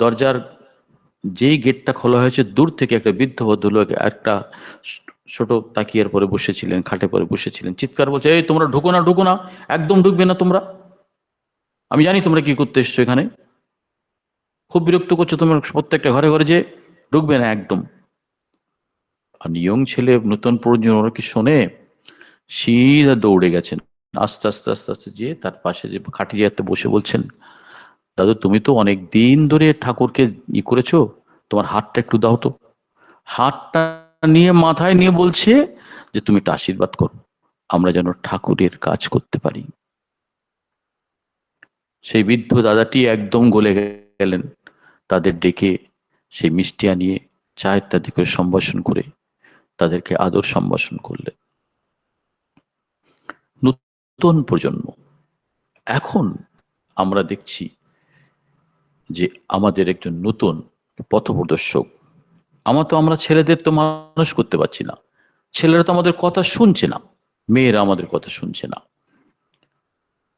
দরজার যেই গেটটা খোলা হয়েছে, দূর থেকে একটা বৃদ্ধ ভদ্রলোক একটা ছোট তাকিয়ার পরে বসেছিলেন খাটে পরে বসেছিলেন। চিৎকার বলছে, এই তোমরা ঢুকো না ঢুকো না, একদম ঢুকবে না তোমরা। আমি জানি তোমরা কি করতে এসছো এখানে। খুব বিরক্ত করছ তোমার প্রত্যেকটা ঘরে ঘরে যে ঢুকবে না একদম। আর ইয়ং ছেলে, নতুন প্রয়োজন ওরা কি শোনে? সিধা দৌড়ে গেছেন। আস্তে আস্তে আস্তে আস্তে, যে তার পাশে যে খাটিয়াতে বসে বলছেন দাদু, তুমি তো অনেক দিন ধরে ঠাকুরকে ই করেছ, তোমার হাতটা একটু দাও তো। হাতটা নিয়ে, মাথায় নিয়ে বলছে যে, তুমি একটা আশীর্বাদ করো, আমরা যেন ঠাকুরের কাজ করতে পারি। সেই বৃদ্ধ দাদাটি একদম গলে গেলেন, তাদের ডেকে সেই মিষ্টি আনিয়ে চা ইত্যাদি করে সম্ভাষণ করে, তাদেরকে আদর সম্ভাষণ করলেন নতুন প্রজন্ম, এখন আমরা দেখছি যে আমাদের একজন নতুন পথপ্রদর্শক। আমার তো আমরা ছেলেদের তো মানুষ করতে পারছি না। ছেলেরা তো আমাদের কথা শুনছে না। মেয়েরা আমাদের কথা শুনছে না।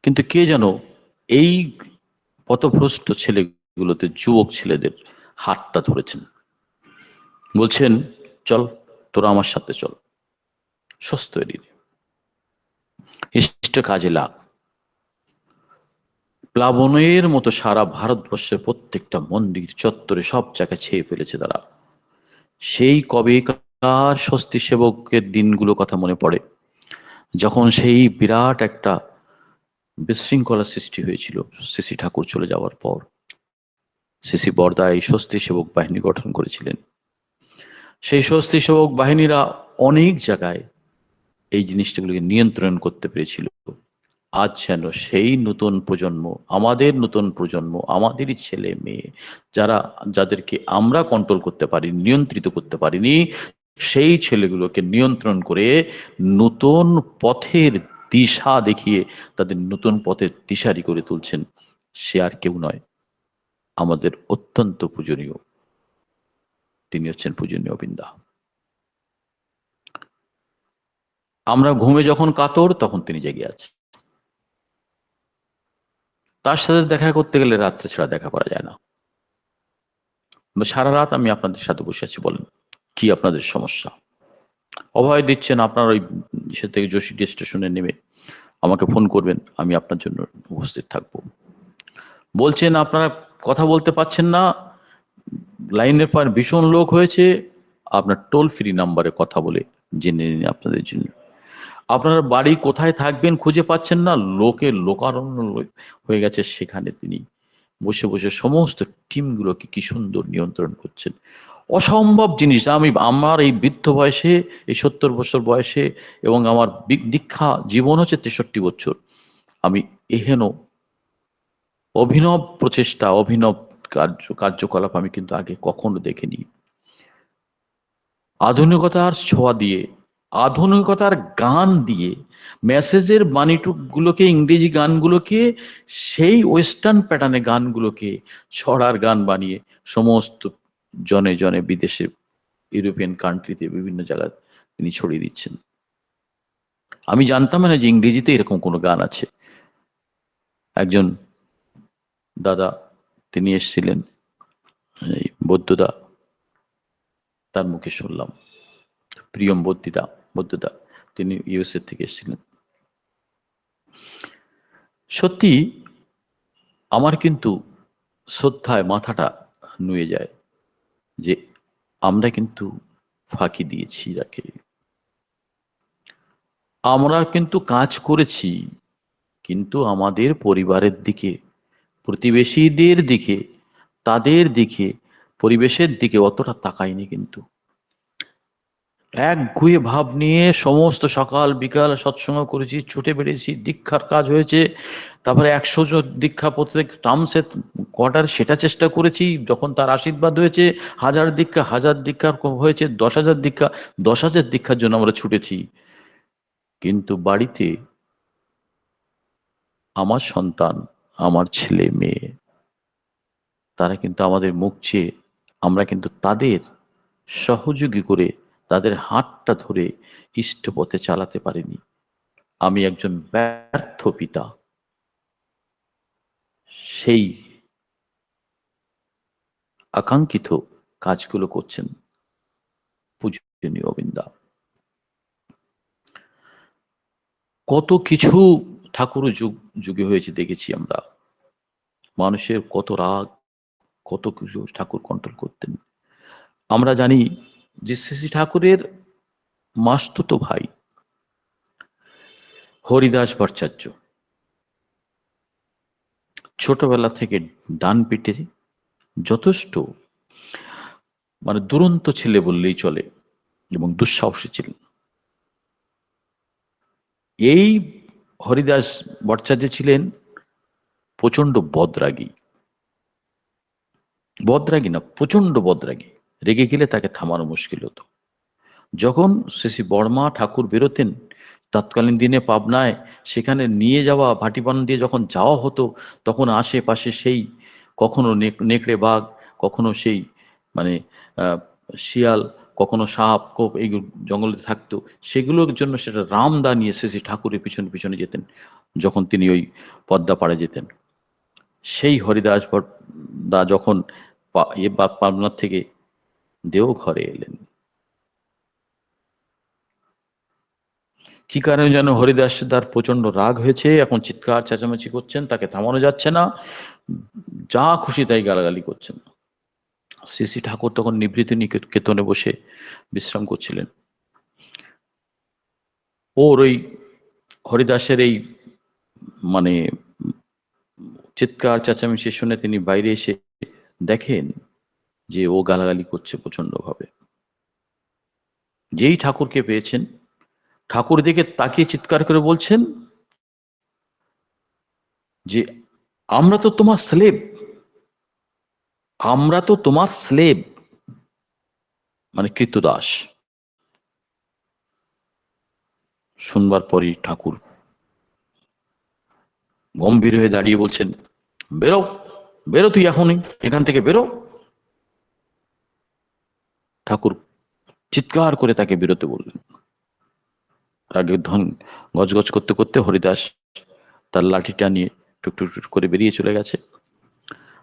কিন্তু কে যেন এই পথভ্রষ্ট ছেলেগুলোতে যুবক ছেলেদের হাতটা ধরেছেন। বলছেন, চল, তোরা আমার সাথে চল। সস্ত এরিয়ে ইষ্ট কাজে লাগ। প্লাবনের মতো সারা ভারতবর্ষের প্রত্যেকটা মন্দির চত্বরে সব জায়গায় ছেয়ে ফেলেছে তারা। সেই কবেকার স্বস্তি সেবকের দিনগুলো কথা মনে পড়ে, যখন সেই বিরাট একটা বিশৃঙ্খলা সৃষ্টি হয়েছিল শ্রী ঠাকুর চলে যাওয়ার পর। শ্রী বর্দা এই স্বস্তি সেবক বাহিনী গঠন করেছিলেন। সেই স্বস্তি সেবক বাহিনীরা অনেক জায়গায় এই জিনিসটাগুলোকে নিয়ন্ত্রণ করতে পেরেছিল। আজ যেন সেই নতুন প্রজন্ম, আমাদের নতুন প্রজন্ম, আমাদেরই ছেলে মেয়ে, যারা, যাদেরকে আমরা কন্ট্রোল করতে পারি, নিয়ন্ত্রিত করতে পারিনি, সেই ছেলেগুলোকে নিয়ন্ত্রণ করে নতুন পথের দিশা দেখিয়ে তাদের নতুন পথের দিশারি করে তুলছেন। সে আর কেউ নয়, আমাদের অত্যন্ত পূজনীয়। তিনি হচ্ছেন পূজনীয় বিন্দা। আমরা ঘুমে যখন কাতর, তখন তিনি জেগে আছেন। তার সাথে দেখা করতে গেলে রাত্রে ছাড়া দেখা করা যায় না। সারা রাত আমি আপনাদের সাথে বসে আছি, বলেন, কি আপনাদের সমস্যা? অভয় দিচ্ছেন আপনার ওই সে থেকে যোশী স্টেশনে নেমে আমাকে ফোন করবেন, আমি আপনার জন্য উপস্থিত থাকব। বলছেন, আপনারা কথা বলতে পাচ্ছেন না, লাইনের পর ভীষণ লোক হয়েছে, আপনার টোল ফ্রি নাম্বারে কথা বলে জেনে নিন আপনাদের জন্য। আপনার বাড়ি কোথায় থাকবেন খুঁজে পাচ্ছেন না, লোকে লোকারণ্য হয়ে গেছে সেখানে তিনি। বসে বসে সমস্ত টিমগুলোকে কি সুন্দর নিয়ন্ত্রণ করছেন। অসম্ভব জিনিস, আমি, আমার এই বৃদ্ধ বয়সে, এই সত্তর বছর বয়সে এবং আমার দীক্ষা জীবন হচ্ছে তেষট্টি বছর। আমি এহেন অভিনব প্রচেষ্টা, অভিনব কার্য, কার্যকলাপ আমি কিন্তু আগে কখনো দেখিনি। আধুনিকতার ছোঁয়া দিয়ে আধুনিকতার গান দিয়ে মেসেজের বাণীটুকগুলোকে, ইংরেজি গানগুলোকে, সেই ওয়েস্টার্ন প্যাটার্নে গানগুলোকে ছড়ার গান বানিয়ে সমস্ত জনে জনে বিদেশে, ইউরোপিয়ান কান্ট্রিতে বিভিন্ন জায়গায় তিনি ছড়িয়ে দিচ্ছেন। আমি জানতাম না যে ইংরেজিতে এরকম কোনো গান আছে। একজন দাদা, তিনি এসছিলেন, এই বৌদ্ধদা, তার মুখে শুনলাম। প্রিয়ম বদ্দিদা বৌদ্ধদা তিনি ইউএসএ থেকে এসেছিলেন। সত্যি আমার কিন্তু শ্রদ্ধায় মাথাটা নুয়ে যায় যে আমরা কিন্তু ফাঁকি দিয়েছি তাকে আমরা কিন্তু কাজ করেছি, কিন্তু আমাদের পরিবারের দিকে, প্রতিবেশীদের দিকে, তাদের দিকে, পরিবেশের দিকে অতটা তাকায়নি কিন্তু। এক গুয়ে ভাব নিয়ে সমস্ত সকাল, বিকাল সৎসঙ্গ করেছি, ছুটে বেড়েছি দীক্ষার কাজ হয়েছে। তারপরে একশো জন দীক্ষা প্রত্যেক টার্মসে কটার সেটা চেষ্টা করেছি, যখন তার আশীর্বাদ হয়েছে, হাজার দীক্ষা, হাজার দীক্ষার হয়েছে, দশ হাজার দীক্ষা, দশ হাজার দীক্ষার জন্য আমরা ছুটেছি। কিন্তু বাড়িতে আমার সন্তান, আমার ছেলে মেয়ে, তারা কিন্তু আমাদের মুখ চেয়ে, আমরা কিন্তু তাদের সহযোগী করে তাদের হাতটা ধরে ইষ্ট পথে চালাতে পারেনি। আমি একজন ব্যর্থ পিতা। সেই আকাঙ্ক্ষিত কাজগুলো করছেন পূজনীয় বৃন্দা কত কিছু ঠাকুর যুগ, যুগে হয়েছে দেখেছি আমরা। মানুষের কত রাগ, কত কিছু ঠাকুর কন্ট্রোল করতেন। আমরা জানি যে শ্রী ঠাকুরের মাস্তুত ভাই, হরিদাস ভট্টাচার্য। ছোটবেলা থেকে ডান পিঠে যথেষ্ট মানে দুরন্ত ছেলে বললেই চলে এবং দুঃসাহসী ছিলেন। এই হরিদাস ভট্টাচার্য ছিলেন প্রচণ্ড বদরাগী। বদরাগী না প্রচণ্ড বদরাগী। রেগে গেলে তাকে থামানো মুশকিল হতো। যখন শ্রী বর্মা ঠাকুর বেরোতেন, তৎকালীন দিনে পাবনায় সেখানে নিয়ে যাওয়া ভাটিপান দিয়ে যখন যাওয়া হতো, তখন আশেপাশে সেই কখনো নেকড়ে বাঘ, কখনো সেই মানে শিয়াল, কখনো সাপ, কোপ এই জঙ্গলে থাকতো। সেগুলোর জন্য সেটা রামদা নিয়ে শ্রী ঠাকুরের পিছনে পিছনে যেতেন, যখন তিনি ওই পদ্মা পাড়ে যেতেন। সেই হরিদাস দা যখন পাবনার থেকে দেওঘরে এলেন। কি কারণে যেন হরিদাস তার প্রচণ্ড রাগ হয়েছে? এখন চিৎকার চেঁচামেচি করছেন, তাকে থামানো যাচ্ছে না। যা খুশি তাই গালাগালি করছেন। শ্রী ঠাকুর তখন নিবৃত্তি কেতনে বসে বিশ্রাম করছিলেন। ওর ওই হরিদাসের এই মানে চিৎকার চেঁচামেচি শুনে তিনি বাইরে এসে দেখেন যে ও গালাগালি করছে প্রচণ্ড ভাবে যেই ঠাকুরকে পেয়েছেন, ঠাকুর দিকে তাকিয়ে চিৎকার করে বলছেন, যে আমরা তো তোমার স্লেব আমরা তো তোমার স্লেব মানে কৃতদাস। শুনবার পরই ঠাকুর গম্ভীর হয়ে দাঁড়িয়ে বলছেন, বেরো বেরো তুই এখনই, এখান থেকে বেরো। ঠাকুর চিৎকার করে তাকে বেরোতে বললেন। রাগের ধন গজগজ করতে করতে হরিদাস তার লাঠিটা নিয়ে টুকটুক টুক করে বেরিয়ে চলে গেছে।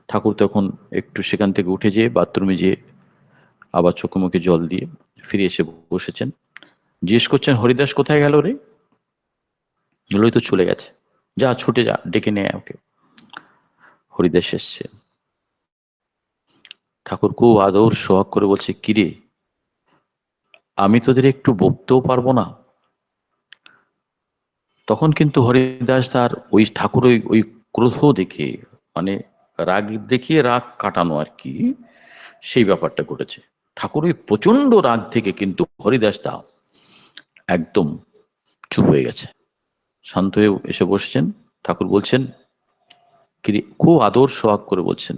ঠাকুর তখন একটু সেখান থেকে উঠে যেয়ে বাথরুমে যেয়ে আবার চোখে মুখে জল দিয়ে ফিরে এসে বসেছেন। জিজ্ঞেস করছেন, হরিদাস কোথায় গেল রে? ওই তো চলে গেছে। যা, ছুটে যা, ডেকে নেয় ওকে হরিদাস এসছে ঠাকুর খুব আদর সোহাগ করে বলছে, কিরে, আমি তোদের একটু বকতেও পারব না? তখন কিন্তু হরিদাস তার ওই ঠাকুর ওই ওই ক্রোধ দেখে মানে রাগ দেখিয়ে রাগ কাটানো আর কি, সেই ব্যাপারটা ঘটেছে। ঠাকুর ওই প্রচণ্ড রাগ থেকে কিন্তু হরিদাস দা একদম চুপ হয়ে গেছে। শান্ত হয়ে এসে বসেছেন। ঠাকুর বলছেন খুব আদর সোহাগ করে বলছেন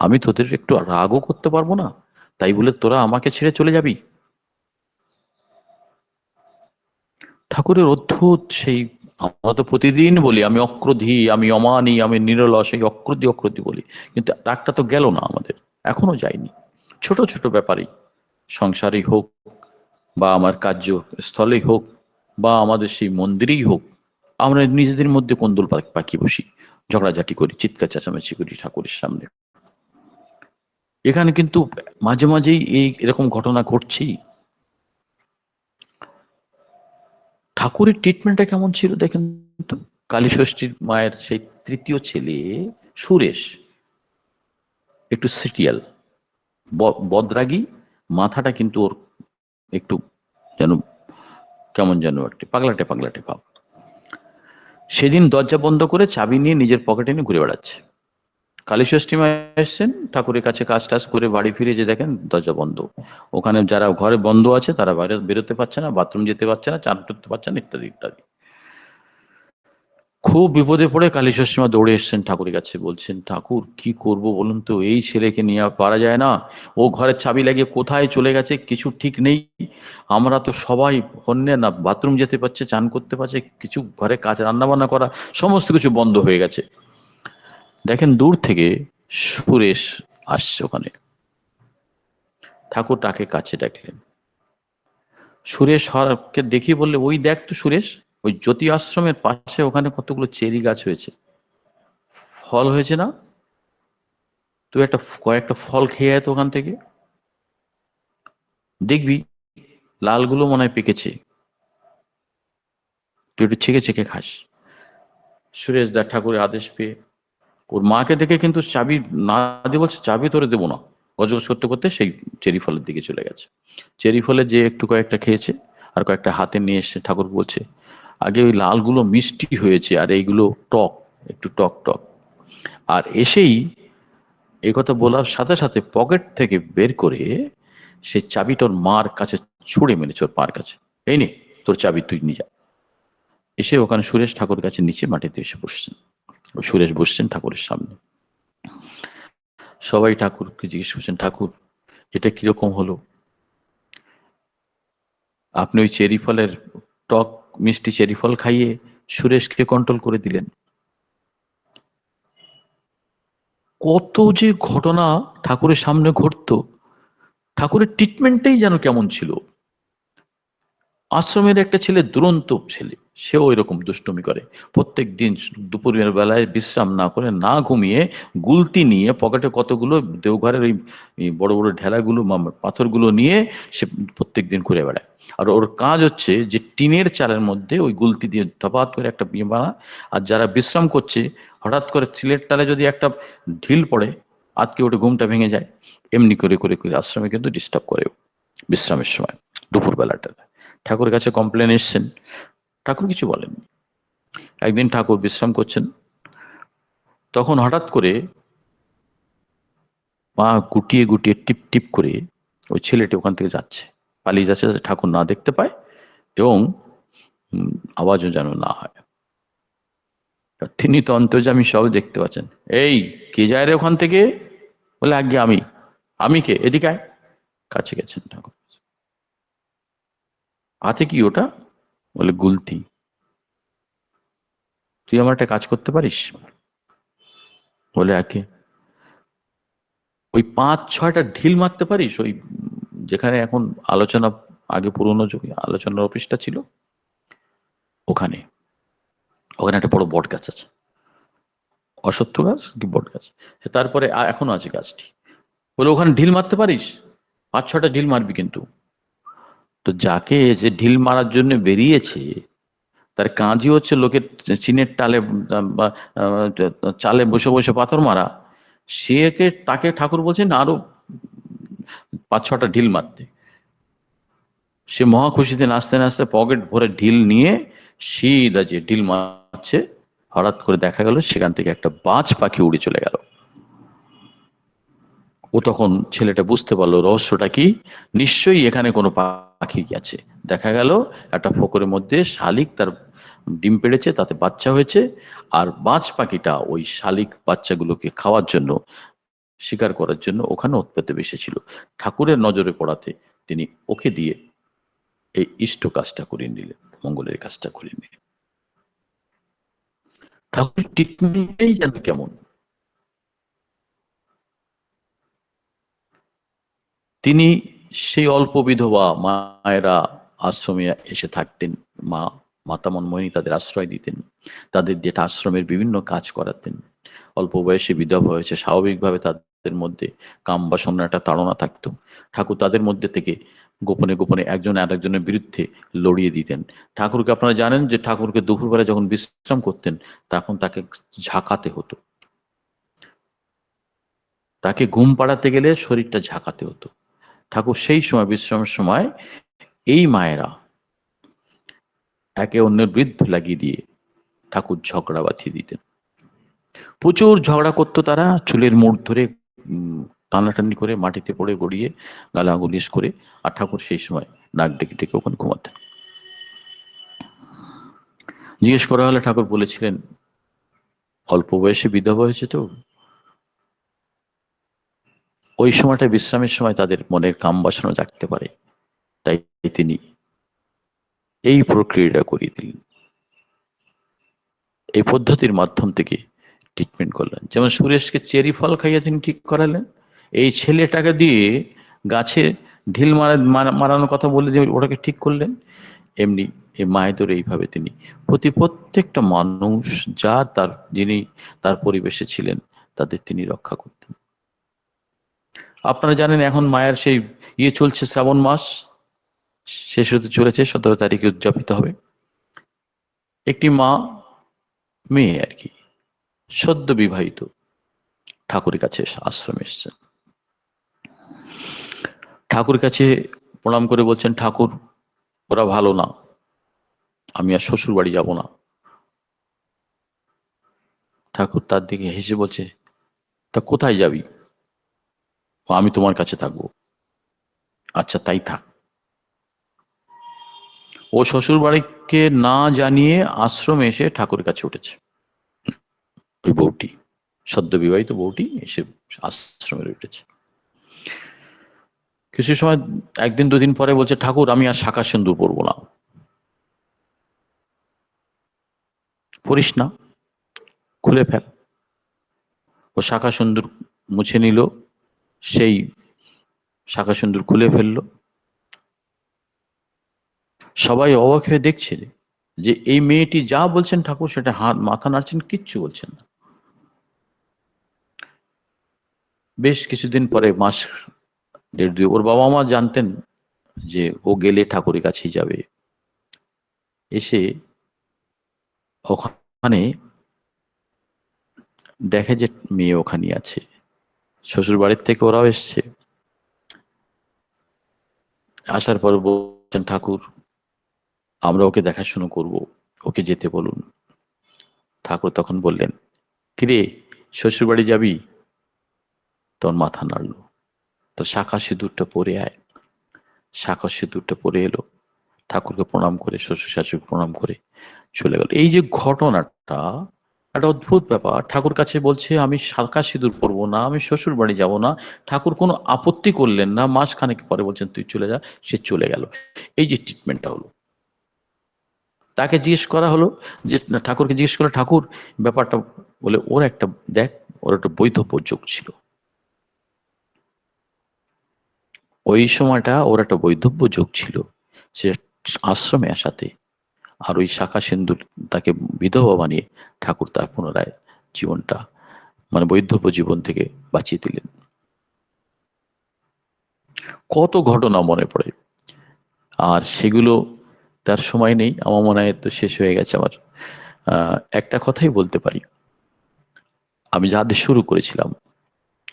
আমি তোদের একটু রাগও করতে পারব না? তাই বলে তোরা আমাকে ছেড়ে চলে যাবি? ঠাকুরের অদ্ভুত সেই, আমরা তো প্রতিদিন বলি, আমি অক্রোধী, আমি অমানি, আমি নিরলস এই অক্রোধী অক্রোধী বলি। কিন্তু রাগটা তো গেল না আমাদের, এখনও যায়নি। ছোট ছোট ব্যাপারেই, সংসারেই হোক, বা আমার কার্য স্থলেই হোক, বা আমাদের সেই মন্দিরেই হোক, আমরা নিজেদের মধ্যে কন্দল পাখি বসি, ঝগড়াঝাটি করি, চিৎকার, চেঁচামেচি করি ঠাকুরের সামনে। এখানে কিন্তু মাঝে মাঝেই এই এরকম ঘটনা ঘটছেই। ঠাকুরের ট্রিটমেন্টটা কেমন ছিল দেখেন তো? কালী ষষ্ঠীর মায়ের সেই তৃতীয় ছেলে সুরেশ, একটু সিটিয়াল বদরাগী, মাথাটা কিন্তু ওর একটু যেন কেমন যেন একটি পাগলাটে পাগলাটে ভাব। সেদিন দরজা বন্ধ করে চাবি নিয়ে নিজের পকেটে নিয়ে ঘুরে বেড়াচ্ছে। কালীষষ্ঠী মা এসছেন, ঠাকুরের কাছে কাজ টাজ করে বাড়ি ফিরে যে দেখেন দরজা বন্ধ। ওখানে যারা ঘরে বন্ধ আছে তারা বাইরে বেরোতে পারছে না, বাথরুম যেতে পারছে না, চান করতে পারছে না, ইত্যাদি ইত্যাদি। খুব বিপদে পড়ে কালী মা দৌড়ে এসছেন ঠাকুরের কাছে, বলছেন, ঠাকুর, কি করব বলুন তো? এই ছেলেকে নিয়ে পারা যায় না। ও ঘরের চাবি লাগিয়ে কোথায় চলে গেছে কিছু ঠিক নেই। আমরা তো সবাই অন্য না, বাথরুম যেতে পারছে, চান করতে পারছে, কিছু ঘরে কাজ রান্না বান্না করা, সমস্ত কিছু বন্ধ হয়ে গেছে। দেখেন দূর থেকে সুরেশ আসছে ওখানে। ঠাকুর তাকে কাছে ডাকলেন। সুরেশ হরকে দেখি বললে, ওই দেখ তো সুরেশ, ওই জ্যোতি আশ্রমের পাশে ওখানে কতগুলো চেরি গাছ হয়েছে। ফল হয়েছে না? তুই একটা কয়েকটা ফল খেয়ে আয় তো ওখান থেকে। দেখবি, লালগুলো মনে হয় পেকেছে। তুই একটু ছেঁকে ছেঁকে খাস। সুরেশ দা ঠাকুরের আদেশ পেয়ে ওর মাকে দেখে কিন্তু চাবি না দিয়ে বলছে, চাবি তোরে দেবো না। গজগজ করতে করতে সেই চেরি ফলের দিকে চলে গেছে। চেরি ফলে যে একটু কয়েকটা খেয়েছে আর কয়েকটা হাতে নিয়ে এসে ঠাকুর বলছে, আগে ওই লালগুলো মিষ্টি হয়েছে আর এইগুলো টক, একটু টক টক। আর এসেই এই কথা বলার সাথে সাথে পকেট থেকে বের করে সে চাবিটার মার কাছে ছুঁড়ে মেরেছে ওর পার কাছে। এই নে, তোর চাবি তুই নিয়ে যা। এসে ওখানে সুরেশ ঠাকুর কাছে নিচে মাটিতে এসে বসছেন। সুরেশ বসছেন ঠাকুরের সামনে। সবাই ঠাকুরকে জিজ্ঞেস করছেন, ঠাকুর, এটা কীরকম হলো? আপনি ওই চেরি ফলের টক মিষ্টি চেরি ফল খাইয়ে সুরেশকে কন্ট্রোল করে দিলেন। কত যে ঘটনা ঠাকুরের সামনে ঘটতো, ঠাকুরের ট্রিটমেন্টটাই যেন কেমন ছিল। আশ্রমের একটা ছেলে দুরন্ত ছেলে, সেও এরকম দুষ্টমি করে। প্রত্যেক দিন দুপুরের বেলায় বিশ্রাম না করে না ঘুমিয়ে গুলতি নিয়ে পকেটে কতগুলো দেওঘরের ওই বড় বড় ঢেলাগুলো পাথরগুলো নিয়ে সে প্রত্যেক দিন ঘুরে বেড়ায়। আর ওর কাজ হচ্ছে যে টিনের চালের মধ্যে ওই গুলতি দিয়ে ধপাত করে একটা বিয়ে বানা। আর যারা বিশ্রাম করছে, হঠাৎ করে চিলের টালে যদি একটা ঢিল পড়ে আজকে ওটা ঘুমটা ভেঙে যায়। এমনি করে করে করে আশ্রমে কিন্তু ডিস্টার্ব করে বিশ্রামের সময় দুপুর বেলাটা ঠাকুরের কাছে কমপ্লেন এসছেন। ঠাকুর কিছু বলেননি। একদিন ঠাকুর বিশ্রাম করছেন। তখন হঠাৎ করে মা গুটিয়ে গুটিয়ে টিপ টিপ করে ওই ছেলেটি ওখান থেকে যাচ্ছে। পালিয়ে যাচ্ছে যাতে ঠাকুর না দেখতে পায় এবং আওয়াজও যেন না হয়। তিনি তো অন্তর্জামী সব দেখতে পাচ্ছেন। এই, কে যায় রে ওখান থেকে? বলে আজ্ঞে আমি। আমি কে? এদিকে কাছে গেছেন ঠাকুর। হাতে কি ওটা? বলে, গুলতি। তুই আমার একটা কাজ করতে পারিস? বলে একে ওই পাঁচ, ছয়টা ঢিল মারতে পারিস? ওই যেখানে এখন আলোচনা, আগে পুরোনো যুগে আলোচনার অফিসটা ছিল, ওখানে। ওখানে একটা বড় বট গাছ আছে। অসত্য গাছ কি বট গাছ? তারপরে এখনও আছে গাছটি। বলে, ওখানে ঢিল মারতে পারিস? পাঁচ ছটা ঢিল মারবি কিন্তু। তো যাকে যে ঢিল মারার জন্য বেরিয়েছে, তার কাজই হচ্ছে লোকের চিনের টালে, বা চালে বসে বসে পাথর মারা সেকে তাকে ঠাকুর বলছেন আরও পাঁচ ছটা ঢিল মারতে। সে মহা খুশিতে নাচতে নাচতে পকেট ভরে ঢিল নিয়ে সিধা যে ঢিল মারছে, হঠাৎ করে দেখা গেল সেখান থেকে একটা বাজ পাখি উড়ে চলে গেল। ও তখন ছেলেটা বুঝতে পারল রহস্যটা কি। নিশ্চয়ই এখানে কোনো পাখি গেছে দেখা গেল একটা ফোকরের মধ্যে শালিক তার ডিম পেড়েছে, তাতে বাচ্চা হয়েছে আর বাজ পাখিটা ওই শালিক বাচ্চাগুলোকে খাওয়ার জন্য, শিকার করার জন্য ওখানে উৎপত্তি বেসেছিল। ঠাকুরের নজরে পড়াতে তিনি ওকে দিয়ে এই ইষ্ট কাজটা করিয়ে নিলেন, মঙ্গলের কাজটা করিয়ে নিলেন। ঠাকুর ট্রিটমেন্টটাই যেন কেমন? তিনি সেই অল্প বিধবা মায়েরা আশ্রমে এসে থাকতেন, মা, মাতা মনমোহিনী তাদের আশ্রয় দিতেন, তাদের যেটা আশ্রমের বিভিন্ন কাজ করাতেন। অল্প বয়সে বিধবা হয়েছে, স্বাভাবিকভাবে তাদের মধ্যে কাম বাসনার একটা তাড়না থাকতো। ঠাকুর তাদের মধ্যে থেকে গোপনে গোপনে একজন আর একজনের বিরুদ্ধে লড়িয়ে দিতেন। ঠাকুরকে আপনারা জানেন যে ঠাকুরকে দুপুরবেলা যখন বিশ্রাম করতেন, তখন তাকে ঝাঁকাতে হতো। তাকে ঘুম পাড়াতে গেলে শরীরটা ঝাঁকাতে হতো। ঠাকুর সেই সময়, বিশ্রামের সময় এই মায়েরা একে অন্যের বৃদ্ধ লাগিয়ে দিয়ে ঠাকুর ঝগড়া বাঁধিয়ে দিতেন। প্রচুর ঝগড়া করতো তারা, চুলের মোড় ধরে টানাটানি করে, মাটিতে পড়ে, গড়িয়ে গালাগুলিস করে, আর ঠাকুর সেই সময় নাক ডেকে ডেকে ওখানে ঘুমাতেন। জিজ্ঞেস করা হলে ঠাকুর বলেছিলেন, অল্প বয়সে বিধবা হয়েছে তো? ওই সময়টা বিশ্রামের সময় তাদের মনের কাম বাসনা জাগতে পারে। তাই তিনি এই প্রক্রিয়াটা করিয়ে দিলেন। এই পদ্ধতির মাধ্যম থেকে ট্রিটমেন্ট করলেন। যেমন সুরেশকে চেরি ফল খাইয়ে তিনি ঠিক করালেন। এই ছেলেটাকে দিয়ে গাছে ঢিল মারা, মারানোর কথা বলে যে ওটাকে ঠিক করলেন, এমনি এই মায়েদের এইভাবে তিনি প্রতি প্রত্যেকটা মানুষ যা তার, যিনি তার পরিবেশে ছিলেন, তাদের তিনি রক্ষা করতেন। আপনারা জানেন এখন মায়ের সেই ইয়ে চলছে শ্রাবণ মাস। শেষ হতে চলেছে, সতেরো তারিখে উদযাপিত হবে। একটি মা, মেয়ে আর কি, সদ্য বিবাহিত, ঠাকুরের কাছে আশ্রমে এসছেন। ঠাকুর কাছে প্রণাম করে বলছেন, ঠাকুর, ওরা ভালো না। আমি আর শ্বশুর বাড়ি যাব না। ঠাকুর তার দিকে হেসে বলছে, তা কোথায় যাবি? আমি তোমার কাছে থাকব। আচ্ছা তাই থাক। ও শ্বশুর বাড়িকে না জানিয়ে আশ্রমে এসে ঠাকুরের কাছে উঠেছে। ওই বউটি সদ্য বিবাহিত বউটি এসে আশ্রমে উঠেছে। কিছু সময়, একদিন দুদিন পরে বলছে, ঠাকুর, আমি আর শাখা সিন্দুর পরবো না। পড়িস না, খুলে ফেল। ও শাখা সুন্দর মুছে নিল। সেই শাখা সুন্দর খুলে ফেলল। সবাই অবাক হয়ে দেখছে যে এই মেয়েটি যা বলছেন ঠাকুর, সেটা হাত মাথা নাড়ছেন, কিচ্ছু বলছেন না। বেশ কিছুদিন পরে, মাস দেড় দুই, ওর বাবা মা জানতেন যে ও গেলে ঠাকুরের কাছেই যাবে। এসে ওখানে দেখে যে মেয়ে ওখানে আছে। শ্বশুর বাড়ির থেকে ওরাও এসছে। আসার পর বলছেন, ঠাকুর, আমরা ওকে দেখাশুনো করব, ওকে যেতে বলুন। ঠাকুর তখন বললেন, কিরে শ্বশুর বাড়ি যাবি? তোর মাথা নাড়লো। তো শাখা সিঁদুরটা পরে আয়। শাখা সিঁদুরটা পরে এলো। ঠাকুরকে প্রণাম করে শ্বশুর শাশুড়ি প্রণাম করে চলে গেল। এই যে ঘটনাটা একটা অদ্ভুত ব্যাপার। ঠাকুর কাছে বলছে, আমি শাখা সিঁদুর পরবো না, আমি শ্বশুর বাড়ি যাব না। ঠাকুর কোনো আপত্তি করলেন না। মাস খানেক পরে বলছেন, তুই চলে যা। সে চলে গেল। এই যে ট্রিটমেন্টটা হলো। তাকে জিজ্ঞেস করা হলো যে, ঠাকুরকে জিজ্ঞেস করল, ঠাকুর, ব্যাপারটা বলে ওর একটা, দেখ, ওর একটা বৈধব্য যোগ ছিল। ওই সময়টা ওর একটা বৈধব্য যোগ ছিল। সে আশ্রমে আসাতে আর ওই শাখা সিন্দুর তাকে বিধবা বানিয়ে ঠাকুর তার পুনরায় জীবনটা মানে বৈধব্য জীবন থেকে বাঁচিয়ে দিলেন। কত ঘটনা মনে পড়ে। আর সেগুলো তার সময় নেই, আমার মনে হয় তো শেষ হয়ে গেছে আমার। একটা কথাই বলতে পারি। আমি যাদের শুরু করেছিলাম,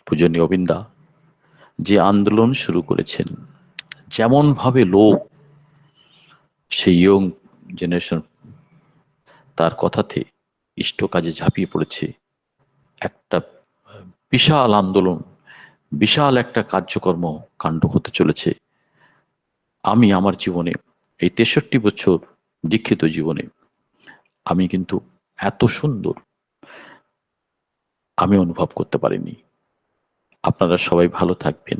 পূজনীয় অবিন্দা, যে আন্দোলন শুরু করেছেন যেমন ভাবে লোক সেই ইয়ং জেনারেশন তার কথাতে ইষ্ট কাজে ঝাঁপিয়ে পড়েছে। একটা বিশাল আন্দোলন, বিশাল একটা কার্যকর্ম কাণ্ড হতে চলেছে। আমি আমার জীবনে, এই তেষট্টি বছর দীক্ষিত জীবনে, আমি কিন্তু এত সুন্দর আমি অনুভব করতে পারিনি। আপনারা সবাই ভালো থাকবেন,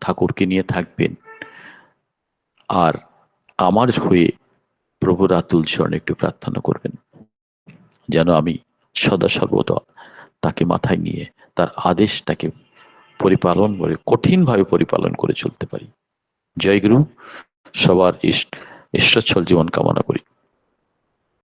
ঠাকুরকে নিয়ে থাকবেন। আর আমার হয়ে প্রভুর আতুল চরণে একটু প্রার্থনা করবেন। যেন আমি সদা সর্বদা তাকে মাথায় নিয়ে তার আদেশটাকে পরিপালন করে, কঠিনভাবে পরিপালন করে চলতে পারি। জয়গুরু, সবার ঈশ্বরচ্ছল জীবন কামনা করি।